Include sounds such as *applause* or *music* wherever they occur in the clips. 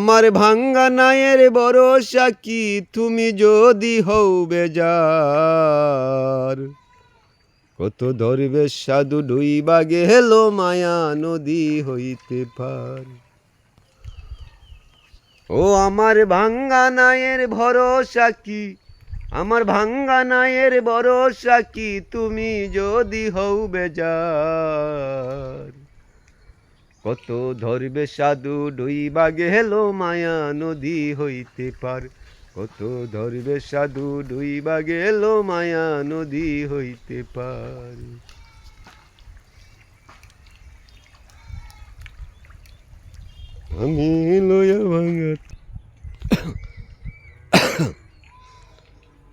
আমার ভাঙ্গা নায়ের ভরসা কি? তুমি যদি হও বেজার। কত ধরবে সাধু ডুইবা গেল মায়া নদী হইতে পার। ও আমার ভাঙ্গা নায়ের ভরসা কি? আমার ভাঙ্গা নায়ের ভরসা কি? তুমি যদি হও বেজার। কত ধরবে সাধু ডুইবা গেল মায়া নদী হইতে পার। কত ধরবে সাধু ডুইবা গেল মায়া নদী হইতে পার। আমি লয়া ভাঙা *coughs*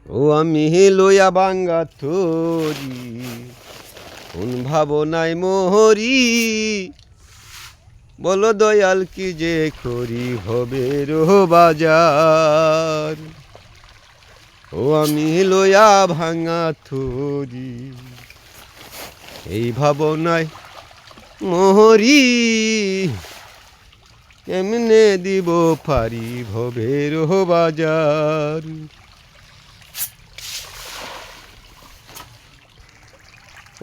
ও আমি লয়া ভাঙ্গা থরি, কোন ভাবনায় মোহরি বলো দয়াল, কি যে করি হবে রো বাজার ও আমি লয়া ভাঙা থরি, এই ভাবনায় মোহরি, কেমনে দিব পারি ভবের বাজার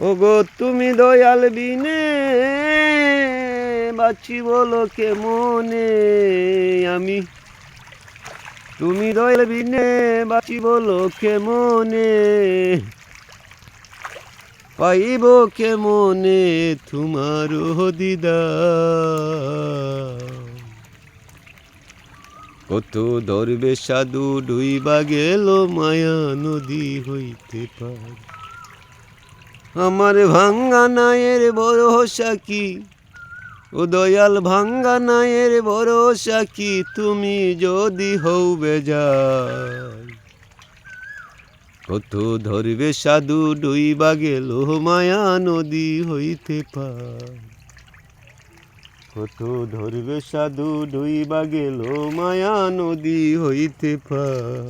ওগো, তুমি দয়াল বিনে বাঁচি বলো কে মনে আমি তুমি দয়াল বিনে বাঁচি বলো কে মনে পাইব কে মনে তোমার দিদা? কত ধরবে সাধু ডুইবা গেল মায়া নদী হইতে পার। আমার ভাঙ্গা নায়ের ভরসা কি? ও দয়াল ভাঙ্গা নায়ের ভরসা কি তুমি যদি হও বেজার কত ধরবে সাধু ডুইবা গেল, মায়া নদী হইতে পার কত ধরবে সাধু ডুইবা গেল, মায়া নদী হইতে পার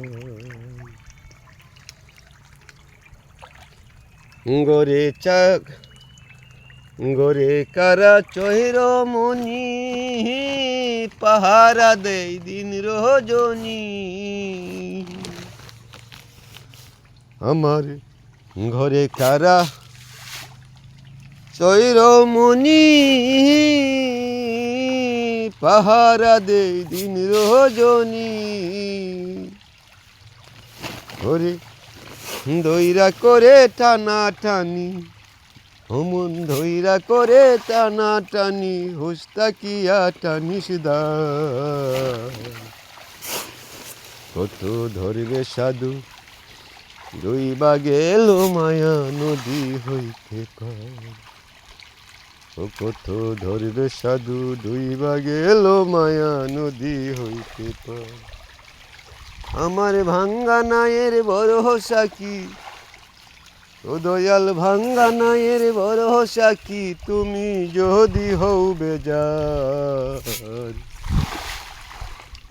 গরে চাক গরে কারা চহির মনি, পাহারা দেই দিন রজনী। আমার ঘরে কারা চৈর মনি, পাহারা দেই দিন রজনী। ঘরে দইরা করে টানা টানি অমন ধৈরা করে টানা টানি হোস্তা কিয়া টানিস দা? কত ধরবে সাধু দইবা গেল মায়া নদী হইতে ও কত ধরবে সাধু ডুইবা গেল মায়া নদী হইতে আমার ভাঙ্গা নায়ের ভরসা কি ও দয়াল ভাঙ্গা নায়ের ভরসা কি তুমি যদি হও বেজার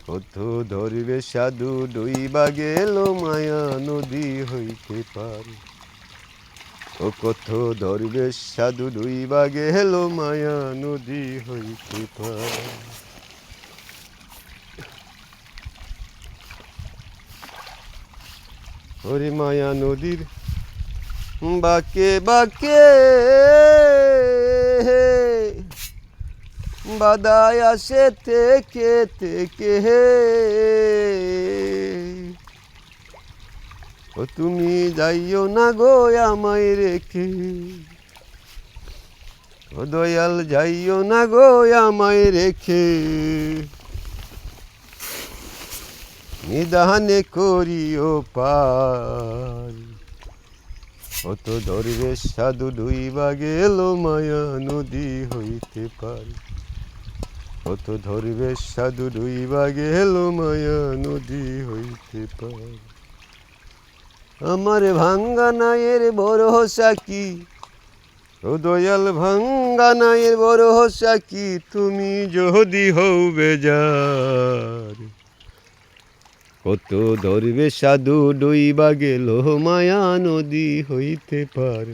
কত ধরবে সাধু ডুইবা গেল মায়া নদী হইতে পার। ও কত ধরবে সাধু ডুইবা গেল মায়া নদী হইতে পার। ওরে মায়া নদীর বাকে বাকে বাদায় আসে থেকে থেকে, হে। ও তুমি যাইও না গো আমায় রেখে। ও দয়াল, যাইও না গো আমায় রেখে। নিদানে করিও পার অত ধরবে সাধু দুই ডুইবা গেল মায়া নদী হইতে পার। অত ধরবে সাধু দুই ডুইবা গেল মায়া নদী হইতে পার। আমার ভাঙ্গা নায়ের ভরসা কি? ও দয়াল ভাঙ্গা নায়ের ভরসা কি? তুমি যদি হও বেজার। কত ধরবে সাধু ডইবা গেল মায়া নদী হইতে পার।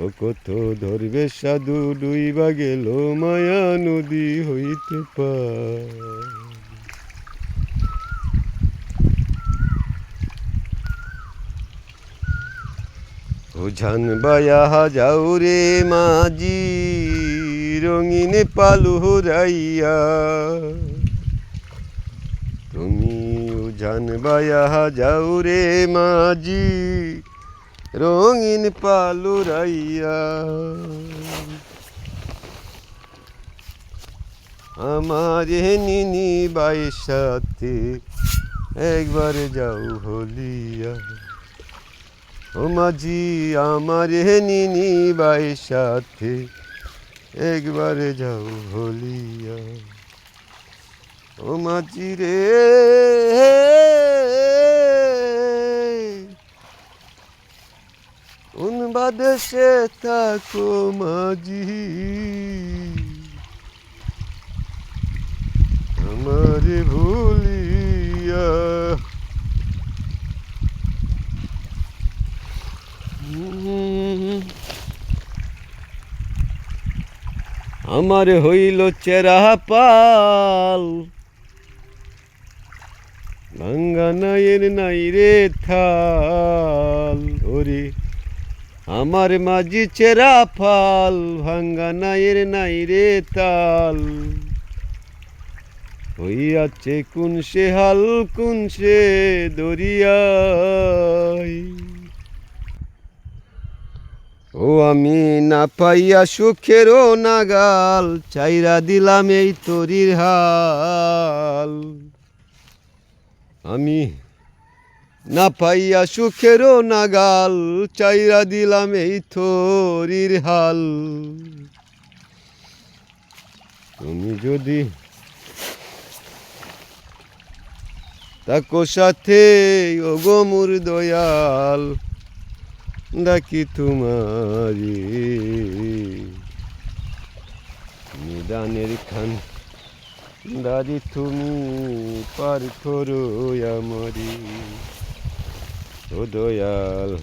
ও কত ধরবে সাধু ডুইবা গেল মায়া নদী হইতে পার। হুঝান বায়া যাও রে মাঝি, রঙিন পালু রাইয়া। উঝান বায়া যাও রে মাঝি, রঙিন পালু রাইয়া আমার নিনি বাইর একবার যাও হলিয়া। ও মাঝি, আমার নিনি বাইর একবার যাও হলিয়া। ও মাঝি রে। উন বাদেশে থাকো মাঝি? আমার ভুলিয়া। আমার হইল চেরা পাল। ভাঙ্গা নাইয়ের নাই রে থাল ওরে আমার মাঝি চেরা ফাল ভাঙ্গা নাইয়ের নাই রে তাল হইয়াছে কোন সে হাল কোন সে দরিয়ায় ও আমি না পাইয়া সুখেরও নাগাল চাইরা দিলাম এই তরির হাল আমি না পাইয়া সুখেরও নাগাল, চাইরা দিলাম এই তরির হাল। তুমি যদি তাকো সাথে, ওগো মুর দয়াল, ডাকি তোমারি। নিদানের খান দাদি তুমি পার করো আমারি। ও দয়াল,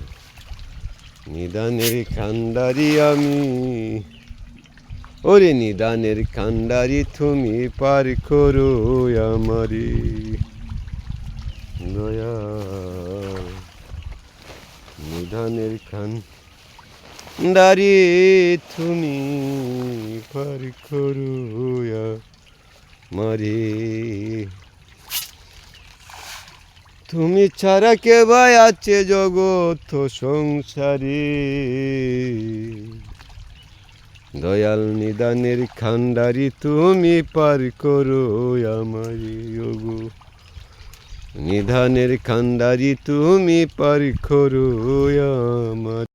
নিদানের খান্ডারি আমি। ওরে নিদানের খান্ডারি তুমি পার করো আমারি। দয়াল নিধানের খান দাঁড়িয়ে তুমি পার করুয়া মারি। তুমি ছাড়া কে ভাই আছে জগৎ সংসারে? দয়াল নিদানের খান্ডারি তুমি পার করো আমারি নিধানের খান্ডারি তুমি পার করো আমার।